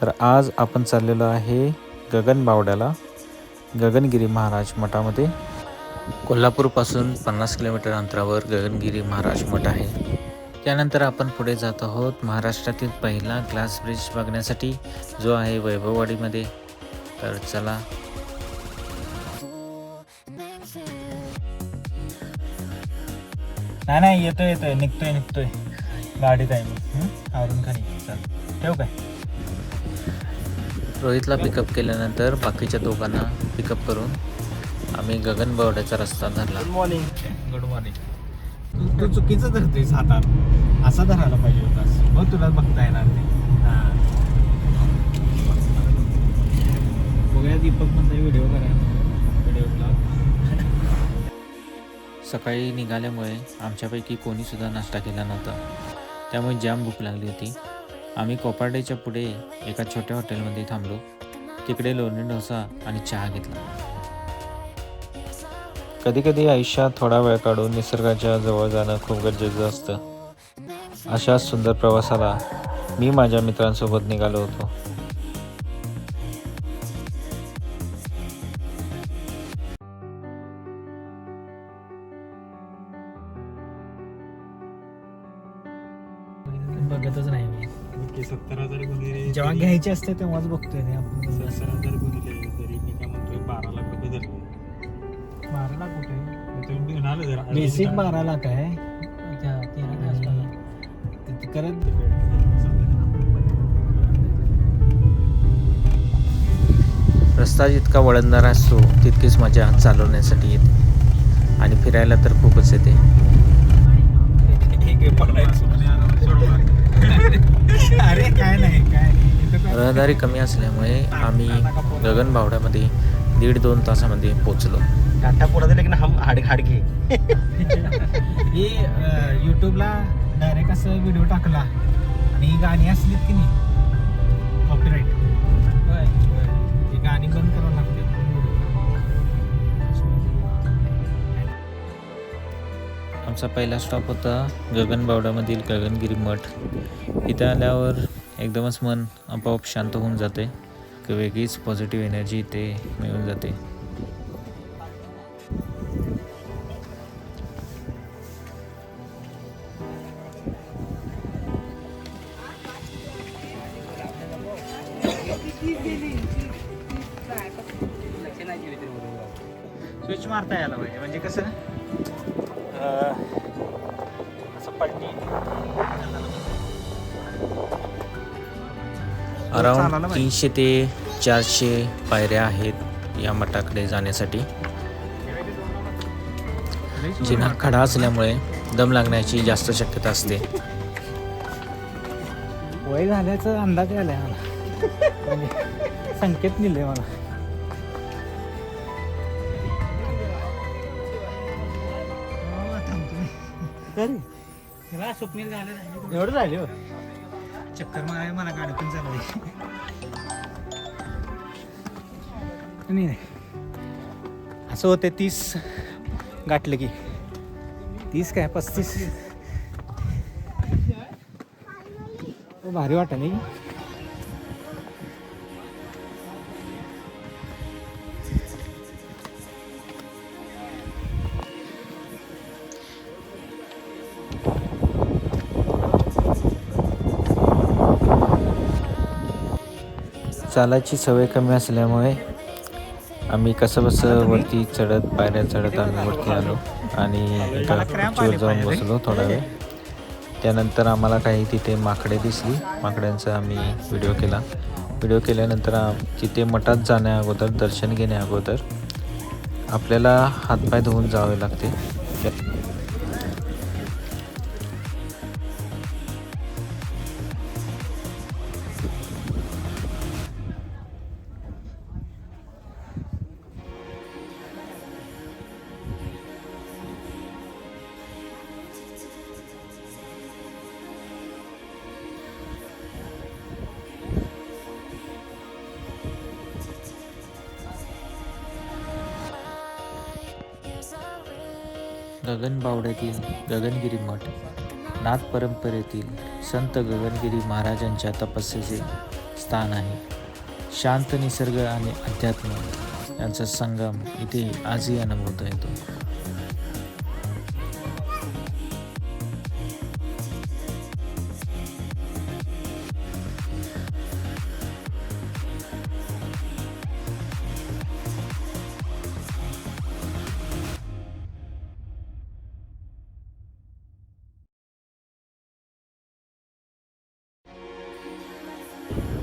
तर आज आपण चाललेलो आहे गगनबावड्याला गगनगिरी महाराज मठामध्ये. कोल्हापूरपासून पन्नास किलोमीटर अंतरावर गगनगिरी महाराज मठ आहे. त्यानंतर आपण पुढे जात आहोत महाराष्ट्रातील पहिला ग्लास ब्रिज बघण्यासाठी जो आहे वैभववाडीमध्ये. तर चला. नाही नाही येतोय येतोय निघतोय निघतोय. गाडीत आहे मी हं? आवरून खाली. चल. ठेव काय? रोहितला पिकअप केल्यानंतर बाकीच्या दोघांना पिकअप करून आम्ही गगनबावड्याचा रस्ता धरला. मॉर्निंग गुड मॉर्निंग तू चुकीचं धरतोयस हातात. असा धरायला पाहिजे होतास. मग तुला बघता येणार ते हा. बघूया दीपक म्हणता व्हिडिओ करा व्हिडिओ सकाळी निघाल्यामुळे आमच्यापैकी कोणीसुद्धा नाश्ता केला नव्हता. त्यामुळे जाम भूक लागली होती. आम्ही कोपार्डेच्या पुढे एका छोट्या हॉटेलमध्ये थांबलो. तिकडे लोणी डोसा आणि चहा घेतला. कधी कधी आयुष्यात थोडा वेळ काढून निसर्गाच्या जवळ जाणं खूप गरजेचं असतं. अशा सुंदर प्रवासाला मी माझ्या मित्रांसोबत निघालो होतो. बघतच नाही सत्तर हजार गुन्हे जेव्हा घ्यायचे असते तेव्हाच बघतोय ते आपण. सत्तर हजार गुन्हे तरी मी काय म्हणतोय बारा लाख रुपये धरले बारा लाख कुठे? मग तुम्ही म्हणाले जरा बेसिक बारा लाख आहे. त्या तेरा ते करत रस्ता जितका वळणदार असतो तितकीच मजा चालवण्यासाठी येते. आणि फिरायला तर खूपच येते. अरे काय नाही काय रहदारी कमी असल्यामुळे आम्ही गगनबावड्यामध्ये दीड दोन तासामध्ये पोचलो टाटा पूरा दिले की ना हम हाड हाडके हे युट्यूबला डायरेक्ट असं व्हिडिओ टाकला. आणि ही गाणी असलीत की नाही? कॉपीराईट ही गाणी बंद करावं लागते आमचा पहिला स्टॉप होता गगनबावड्यामधील गगनगिरी मठ. इथे आल्यावर एकदमच मन आपोआप शांत होऊन जाते. एक वेगळीच पॉझिटिव्ह एनर्जी इथे मिळून जाते. अराउंड. तीनशे ते चारशे पायऱ्या आहेत या मठाकडे जाण्यासाठी. जिना खडा असल्यामुळे दम लागण्याची जास्त शक्यता असते. वय झाल्याचा अंदाज आलाय मला. संकेत दिले मला. स्वप्नील झालं एवढं झाले हो चक्कर माराय मला गाडी पण चालवली नाही. असं होते तीस गाठलं की. तीस काय? पस्तीस. भारी वाटा नाही चालायची सवय कमी असल्यामुळे आम्ही कसं बसं वरती चढत पायऱ्या चढत आम्ही वरती आलो आणि खुर्चीवर जाऊन. बसलो थोडा वेळ. त्यानंतर आम्हाला काही तिथे माकडे दिसली. माकड्यांचा आम्ही व्हिडिओ केला. व्हिडिओ केल्यानंतर आम- तिथे मठात जाण्या अगोदर दर्शन घेण्या अगोदर आपल्याला हातपाय धुवून जावे लागते. गगनबावड्यातील गगनगिरी मठ नाथ परंपरेतील संत गगनगिरी महाराजांच्या तपस्येचे स्थान आहे. शांत निसर्ग आणि अध्यात्म यांचा संगम इथे आजही अनुभवता येतो.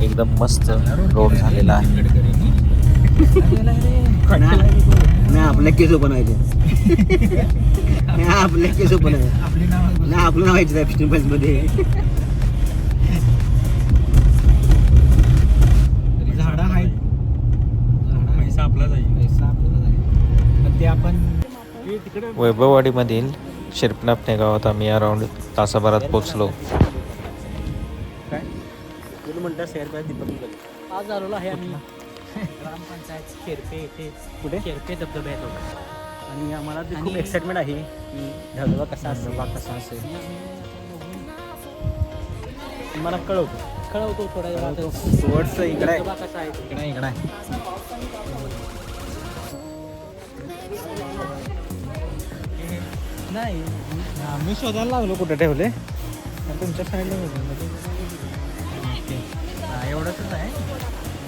एकदम मस्त रोड झालेला आहे. नाही आपल्या केस नाही आपल्या केस आहे आपली नाव नाही आपलं नाव व्हायचं फिफ्टीन मध्ये. झाडं आहेत. पैसा आहे पैसा आहे. पण ते आपण तिकडे वैभववाडीमधील शिरपणापणे गावात आम्ही अराउंड तासाभरात पोचलो शेअर पाहिजे दीपक मुगल. आज आलेलो आहे आम्ही ग्रामपंचायत शेरपे येथे कुठे? शेरपे धबधबे आहेत. आणि आम्हाला ते खूप एक्साइटमेंट आहे की धबधबा कसा असेल कसा असेल मला कळवतो कळवतो थोड्या वेळात Towards इकडे आहे. कसा. इकडे इकडे आहे. नाही आम्ही शोधायला लागलो कुठे ठेवले तुमच्या साईडला एवढंच आहे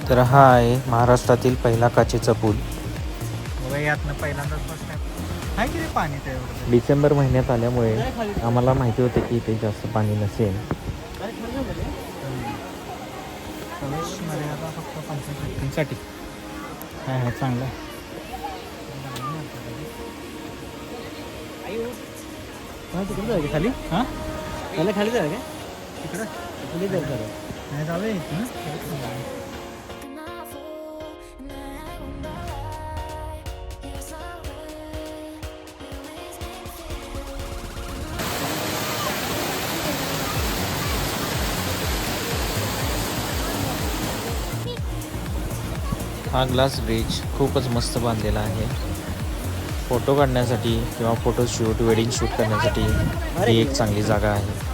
तर हा आहे महाराष्ट्रातील पहिला काचेचा पूल. बघा यातनं पहिल्यांदाच फर्स्ट टाइम आहे किती पाणी ते एवढं? डिसेंबर महिन्यात आल्यामुळे आम्हाला माहिती होते की इथे जास्त पाणी नसेल. प्रवेश मर्यादा फक्त पंचवीस व्यक्तींसाठी काय आहे चांगलं. तिकडे खाली? हां? त्याला खाली जाऊ का? तिकडं. खाली जाऊ का इथून हा ग्लास ब्रिज खूपच मस्त बांधलेला आहे. फ़ोटो काढण्यासाठी किंवा फ़ोटो शूट वेडिंग शूट करण्यासाठी ही एक चांगली जागा आहे.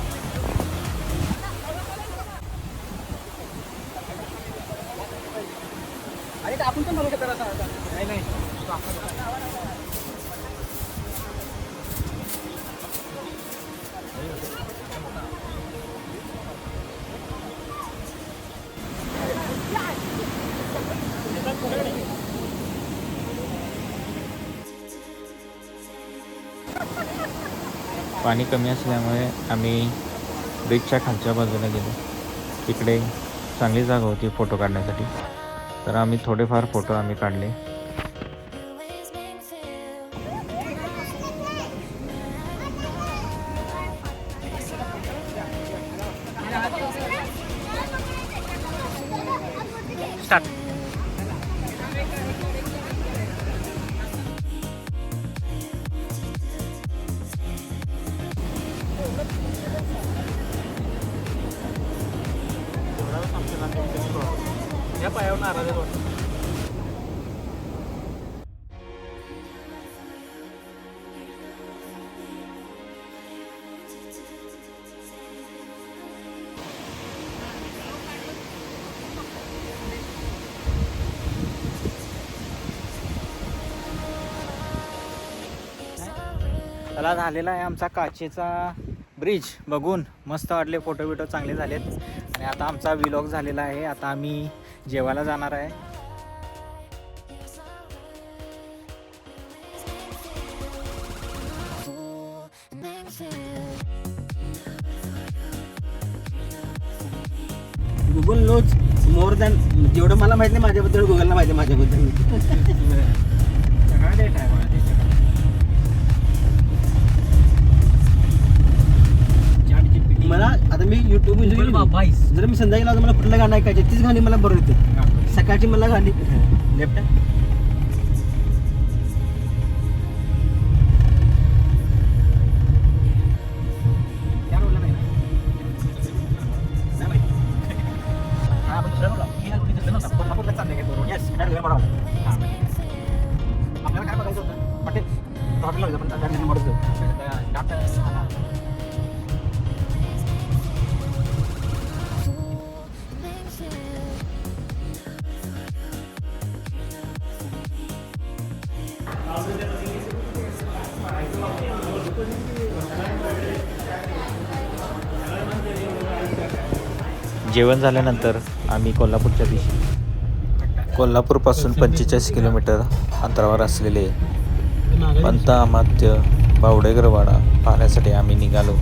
पाणी कमी असल्यामुळे आम्ही ब्रिजच्या खालच्या बाजूला गेलो. तिकडे चांगली जागा होती फोटो काढण्यासाठी. तर आम्ही थोडेफार फोटो आम्ही काढले. या चला झालेला आहे आमचा काचेचा ब्रिज. बघून मस्त वाटले फोटो बिटो चांगले झालेत. आणि आता आमचा विलॉग झालेला आहे. आता आम्ही जेवायला जाणार आहे. गुगल नोज मोर दॅन जेवढं मला माहिती नाही माझ्याबद्दल गुगलला माहिती आहे माझ्याबद्दल. काय डेट आहे. तो म्हणजे बाईस. जर मी संध्याकाळी लावलं मला कुठलं गाणं ऐकायचं तीच गाणी मला बरोबर येते. सकाळची मला गाणी. लेफ्ट जेवण झाल्यानंतर आम्ही कोल्हापूरच्या दिशी कोल्हापूरपासून पंचेचाळीस किलोमीटर अंतरावर असलेले पंत अमात्य बावडेगरवाडा पाहण्यासाठी आम्ही निघालो.